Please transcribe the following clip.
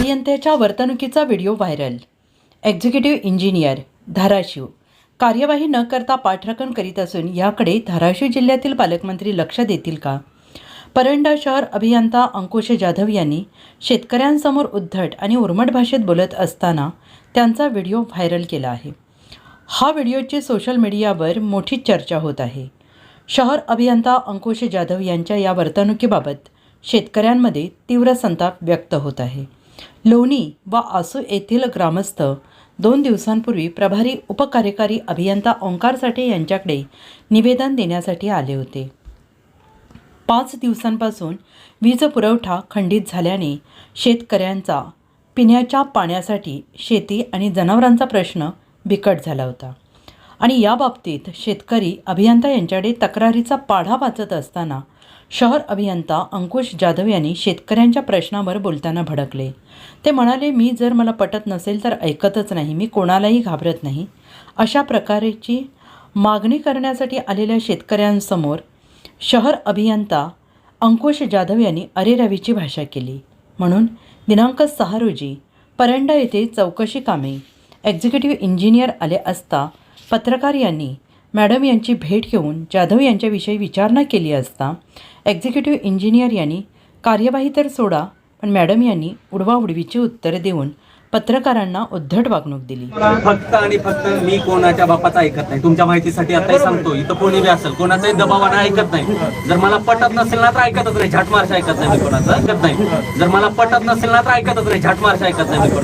अभियंत्याच्या वर्तणुकीचा video viral. Executive engineer Dharashiv. कार्यवाही न करता पाठराखण करीत असून याकडे धाराशिव जिल्ह्यातील पालकमंत्री लक्ष देतील का? परंडा शहर अभियंता अंकुश जाधव यांनी शेतकऱ्यांसमोर उद्धट आणि उर्मट भाषेत बोलत असताना त्यांचा व्हिडिओ व्हायरल केला आहे. हा व्हिडिओची सोशल मीडियावर मोठी चर्चा होत आहे. शहर अभियंता अंकुश जाधव यांच्या या वर्तणुकीबाबत शेतकऱ्यांमध्ये तीव्र संताप व्यक्त होत आहे. लोणी व आसू येथील ग्रामस्थ दोन दिवसांपूर्वी प्रभारी उपकार्यकारी अभियंता ओंकार साठे यांच्याकडे निवेदन देण्यासाठी आले होते. पाच दिवसांपासून वीज पुरवठा खंडित झाल्याने शेतकऱ्यांचा पिण्याच्या पाण्यासाठी शेती आणि जनावरांचा प्रश्न बिकट झाला होता. आणि याबाबतीत शेतकरी अभियंता यांच्याकडे तक्रारीचा पाढा वाचत असताना शहर अभियंता अंकुश जाधव यांनी शेतकऱ्यांच्या प्रश्नावर बोलताना भडकले. ते म्हणाले मी जर मला पटत नसेल तर ऐकतच नाही. मी कोणालाही घाबरत नाही. अशा प्रकारची मागणी करण्यासाठी आलेल्या शेतकऱ्यांसमोर शहर अभियंता अंकुश जाधव यांनी अरेरवीची भाषा केली. म्हणून दिनांक सहा रोजी परंडा येथे चौकशी कामे एक्झिक्युटिव्ह इंजिनियर आले असता पत्रकार यांनी मॅडम यांची भेट घेऊन जाधव यांच्याविषयी विचारणा केली असता एक्झिक्युटिव्ह इंजिनियर यांनी कार्यवाही तर सोडा पण मॅडम यांनी उडवाउडवीची उत्तरे देऊन पत्रकारांना उद्धट वागणूक दिली. फक्त आणि फक्त मी कोणाच्या बापाचा ऐकत नाही. तुमच्या माहितीसाठी आता सांगतो इथं कोणी बी असेल कोणाचाही दबावानं ऐकत नाही. जर मला पटत नसेल ना तर ऐकतच नाही. झाट ऐकत नाही मी कोणाचं. ऐकत नाही. जर मला पटत नसेल ना तर ऐकतच नाही. झाट ऐकत नाही मी कोणाचं.